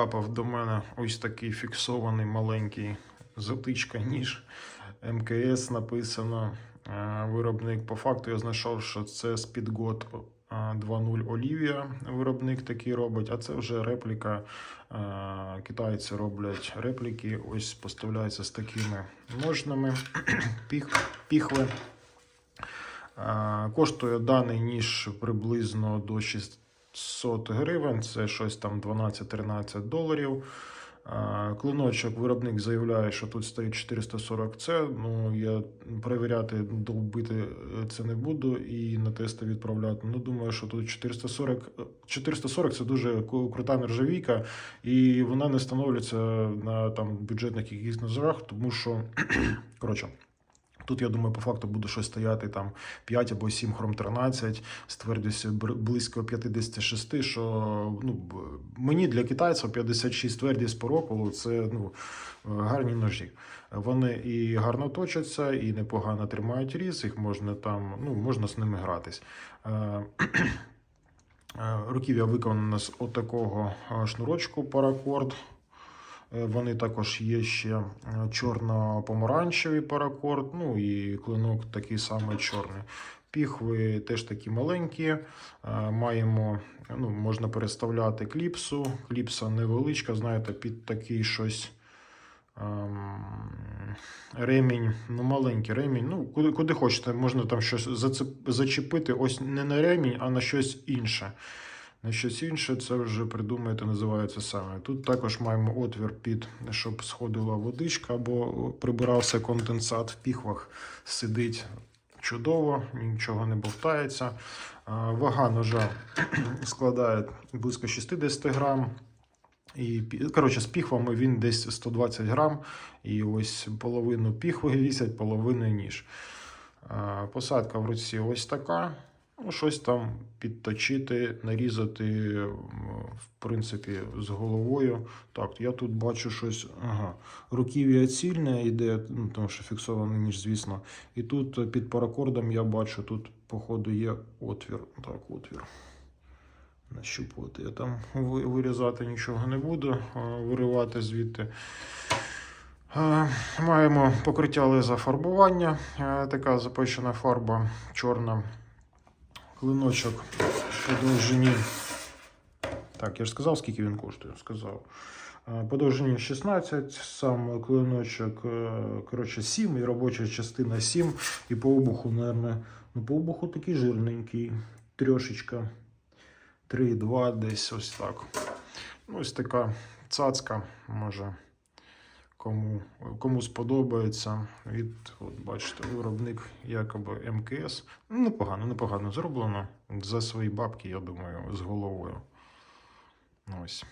Трапив до мене ось такий фіксований маленький затичка ніж. МКС написано. Е, Виробник по факту я знайшов, що це е, 2.0 Olivia. Виробник такий робить, а це вже репліка. Е, Китайці роблять репліки. Ось поставляються з такими ножнами. Піх, піхви. Е, Коштує даний ніж приблизно до 600 гривень, це щось там 12-13 доларів. Е, Клиночок виробник заявляє, що тут стоїть 440 це. Ну я перевіряти, довбити це не буду і на тести відправляти. Ну думаю, що тут 440, е, 440 це дуже крута нержавійка, і вона не встановлюється на там бюджетних якихось ножах, тому що коротше. Тут, я думаю, по факту буде щось стояти там 5 або 7 хром 13 з твердістю близько 56, що ну, мені для китайців 56 твердість по року це ну, гарні ножі. Вони і гарно точаться, і непогано тримають різ, їх можна там, ну, можна з ними гратись. Е, е, Руків'я виконано з отакого е, шнурочку паракорд. Е, Вони також є ще е, чорно-помаранчевий паракорд, ну і клинок такий самий чорний. Піхви теж такі маленькі. Е, Маємо, ну, можна переставляти кліпсу. Кліпса невеличка, знаєте, під такий щось. ем, Ремінь, ну маленький ремінь. Ну, куди, куди хочете, можна там щось зачепити. Ось не на ремінь, а на щось інше. На щось інше це вже придумаєте, називається саме. Тут також маємо отвір під, щоб сходила водичка або прибирався конденсат в піхвах. Сидить чудово, нічого не бовтається. Вага ножа складає близько 60 грам. І, коротше, з піхвами він десь 120 грам. І ось половину піхви вісять, половину ніж. Посадка в руці ось така. Ну, щось там підточити, нарізати, в принципі, з головою. Так, я тут бачу щось. Ага. Руків'я цільне йде, ну, тому що фіксований ніж, звісно. І тут е, під паракордом я бачу, тут, походу, є отвір. Так, отвір. Нащупувати. Я там вирізати нічого не буду, виривати звідти. Е, Маємо покриття леза фарбування. Е, Така запущена фарба чорна. Клиночок по довжині. Так, я ж сказав, скільки він коштує. Сказав. Е, По довжині 16, сам клиночок, е, коротше, 7, і робоча частина 7. І по обуху, мабуть, ну, по обуху такий жирненький. Трьошечка. 3,2 десь ось так. Ну, ось така цацка, може, кому, кому сподобається. Від, от бачите, виробник якоби МКС. Ну, Непогано, непогано зроблено. За свої бабки, я думаю, з головою. Ось.